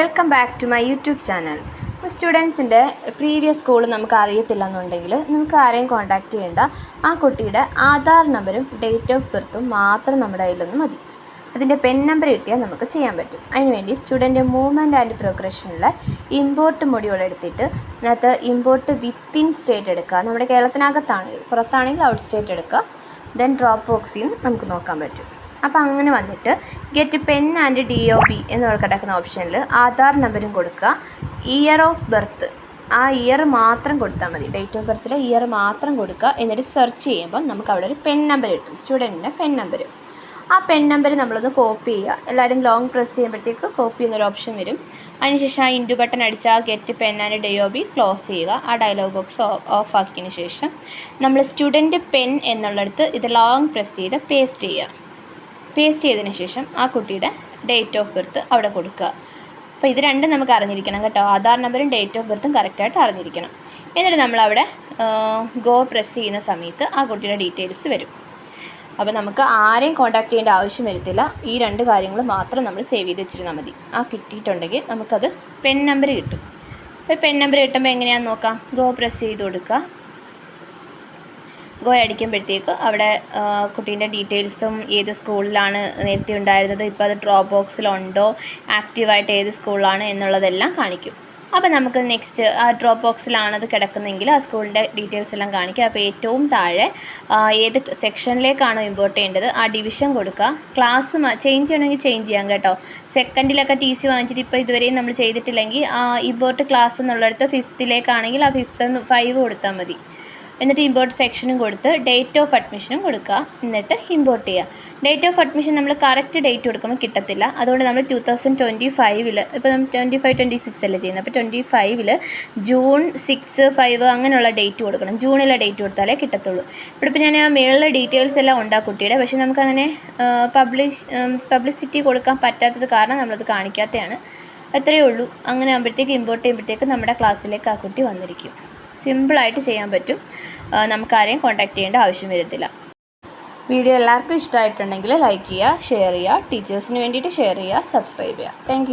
Welcome back to my YouTube channel ഇപ്പോൾ സ്റ്റുഡൻസിന്റെ previous school നമുക്ക് അറിയത്തില്ല എന്നുണ്ടെങ്കിൽ നമുക്ക് ആരെയും കോൺടാക്റ്റ് ചെയ്യേണ്ട. ആ കുട്ടിയുടെ ആധാർ നമ്പറും ഡേറ്റ് ഓഫ് ബർത്തും മാത്രം നമ്മുടെ കയ്യിലൊന്ന് മതി. അതിന്റെ പെൻ നമ്പർ കിട്ടിയാൽ നമുക്ക് ചെയ്യാൻ പറ്റും. അതിനുവേണ്ടി സ്റ്റുഡന്റ് മൂവ്മെന്റ് ആൻഡ് പ്രോഗ്രഷനിലെ ഇമ്പോർട്ട് മൊഡ്യൂൾ എടുത്തിട്ട് അതിനകത്ത് ഇമ്പോർട്ട് വിത്തിൻ സ്റ്റേറ്റ് എടുക്കുക. നമ്മുടെ കേരളത്തിനകത്താണെങ്കിൽ പുറത്താണെങ്കിൽ ഔട്ട് സ്റ്റേറ്റ് എടുക്കുക. ദെൻ ഡ്രോപ്പ് ബോക്സിൽ നിന്ന് നമുക്ക് നോക്കാൻ പറ്റും. അപ്പോൾ അങ്ങനെ വന്നിട്ട് get PEN and D O B എന്ന് കിടക്കുന്ന ഓപ്ഷനിൽ ആധാർ നമ്പരും കൊടുക്കുക. ഇയർ ഓഫ് ബർത്ത് ആ ഇയർ മാത്രം കൊടുത്താൽ മതി. ഡേറ്റ് ഓഫ് ബർത്തിലെ ഇയർ മാത്രം കൊടുക്കുക. എന്നിട്ട് സെർച്ച് ചെയ്യുമ്പോൾ നമുക്ക് അവിടെ ഒരു പെൻ നമ്പർ കിട്ടും. സ്റ്റുഡന്റിന്റെ പെൻ നമ്പർ ആ പെൻ നമ്പർ നമ്മളൊന്ന് കോപ്പി ചെയ്യുക. എല്ലാവരും ലോങ് പ്രസ് ചെയ്യുമ്പോഴത്തേക്ക് കോപ്പി ചെയ്യുന്നൊരു ഓപ്ഷൻ വരും. അതിനുശേഷം ആ ഇൻഡു ബട്ടൺ അടിച്ച് ആ get PEN and DOB close ചെയ്യുക. ആ ഡയലോഗ് ബോക്സ് ഓഫ് ആക്കിയതിന് ശേഷം നമ്മൾ സ്റ്റുഡന്റ് പെൻ എന്നുള്ളിടത്ത് ഇത് ലോങ് പ്രസ് ചെയ്ത് പേസ്റ്റ് ചെയ്യുക. പേസ്റ്റ് ചെയ്തതിന് ശേഷം ആ കുട്ടിയുടെ ഡേറ്റ് ഓഫ് ബർത്ത് അവിടെ കൊടുക്കുക. അപ്പോൾ ഇത് രണ്ടും നമുക്ക് അറിഞ്ഞിരിക്കണം കേട്ടോ. ആധാർ നമ്പറും ഡേറ്റ് ഓഫ് ബർത്തും കറക്റ്റായിട്ട് അറിഞ്ഞിരിക്കണം. എന്നിട്ട് നമ്മളവിടെ ഗോ പ്രസ് ചെയ്യുന്ന സമയത്ത് ആ കുട്ടിയുടെ ഡീറ്റെയിൽസ് വരും. അപ്പോൾ നമുക്ക് ആരെയും കോൺടാക്ട് ചെയ്യേണ്ട ആവശ്യം വരത്തില്ല. ഈ രണ്ട് കാര്യങ്ങൾ മാത്രം നമ്മൾ സേവ് ചെയ്ത് വെച്ചിരുന്നാൽ മതി. ആ കിട്ടിയിട്ടുണ്ടെങ്കിൽ നമുക്കത് പെൻ നമ്പർ കിട്ടും. അപ്പോൾ പെൻ നമ്പർ കിട്ടുമ്പോൾ എങ്ങനെയാണെന്ന് നോക്കാം. ഗോ പ്രസ് ചെയ്ത് കൊടുക്കുക. ഗോ അടിക്കുമ്പോഴത്തേക്ക് അവിടെ കുട്ടീന്റെ ഡീറ്റെയിൽസും ഏത് സ്കൂളിലാണ് നേരത്തെ ഉണ്ടായിരുന്നത് ഇപ്പോൾ അത് ഡ്രോപ്പ് ബോക്സിലുണ്ടോ ആക്റ്റീവായിട്ട് ഏത് സ്കൂളിലാണ് എന്നുള്ളതെല്ലാം കാണിക്കും. അപ്പോൾ നമുക്ക് നെക്സ്റ്റ് ആ ഡ്രോപ്പ് ബോക്സിലാണത് കിടക്കുന്നതെങ്കിൽ ആ സ്കൂളിന്റെ ഡീറ്റെയിൽസ് എല്ലാം കാണിക്കുക അപ്പോൾ ഏറ്റവും താഴെ ഏത് സെക്ഷനിലേക്കാണോ ഇമ്പോർട്ട് ചെയ്യേണ്ടത് ആ ഡിവിഷൻ കൊടുക്കുക. ക്ലാസ് ചേഞ്ച് ചെയ്യണമെങ്കിൽ ചേഞ്ച് ചെയ്യാം കേട്ടോ. സെക്കൻഡിലൊക്കെ ടി സി വാങ്ങിച്ചിട്ട് ഇപ്പോൾ ഇതുവരെയും നമ്മൾ ചെയ്തിട്ടില്ലെങ്കിൽ ആ ഇമ്പോർട്ട് ക്ലാസ് എന്നുള്ളിടത്ത് ഫിഫ്ത്തിലേക്കാണെങ്കിൽ ആ ഫിഫ്ത്ത് ഫൈവ് കൊടുത്താൽ മതി. എന്നിട്ട് ഇമ്പോർട്ട് സെക്ഷനും കൊടുത്ത് ഡേറ്റ് ഓഫ് അഡ്മിഷനും കൊടുക്കുക. എന്നിട്ട് ഇമ്പോർട്ട് ചെയ്യുക. ഡേറ്റ് ഓഫ് അഡ്മിഷൻ നമ്മൾ കറക്റ്റ് ഡേറ്റ് കൊടുക്കുമ്പോൾ കിട്ടത്തില്ല. അതുകൊണ്ട് നമ്മൾ ടു തൗസൻഡ് ട്വന്റി ഫൈവിൽ ഇപ്പോൾ നമ്മൾ ട്വന്റി ഫൈവ് ട്വന്റി സിക്സ് അല്ലേ ചെയ്യുന്നത് അപ്പോൾ ട്വന്റി ഫൈവിൽ ജൂൺ സിക്സ് ഫൈവ് അങ്ങനെയുള്ള ഡേറ്റ് കൊടുക്കണം. ജൂണിലെ ഡേറ്റ് കൊടുത്താലേ കിട്ടത്തുള്ളൂ. ഇവിടെ ഇപ്പോൾ ഞാൻ ആ മേളിലെ ഡീറ്റെയിൽസ് എല്ലാം ഉണ്ടാ കുട്ടിയുടെ. പക്ഷേ നമുക്കങ്ങനെ പബ്ലിഷ് പബ്ലിസിറ്റി കൊടുക്കാൻ പറ്റാത്തത് കാരണം നമ്മളത് കാണിക്കാത്തതാണ് അത്രയേ ഉള്ളൂ. അങ്ങനെ ആകുമ്പോഴത്തേക്ക് ഇമ്പോർട്ട് ചെയ്യുമ്പോഴത്തേക്ക് നമ്മുടെ ക്ലാസ്സിലേക്ക് ആ കുട്ടി വന്നിരിക്കും. സിമ്പിളായിട്ട് ചെയ്യാൻ പറ്റും. നമുക്ക് ആരെയും കോൺടാക്ട് ചെയ്യേണ്ട ആവശ്യം വരത്തില്ല. വീഡിയോ എല്ലാവർക്കും ഇഷ്ടമായിട്ടുണ്ടെങ്കിൽ ലൈക്ക് ചെയ്യുക ഷെയർ ചെയ്യുക ടീച്ചേഴ്സിന് വേണ്ടിയിട്ട് ഷെയർ ചെയ്യുക സബ്സ്ക്രൈബ് ചെയ്യുക. താങ്ക്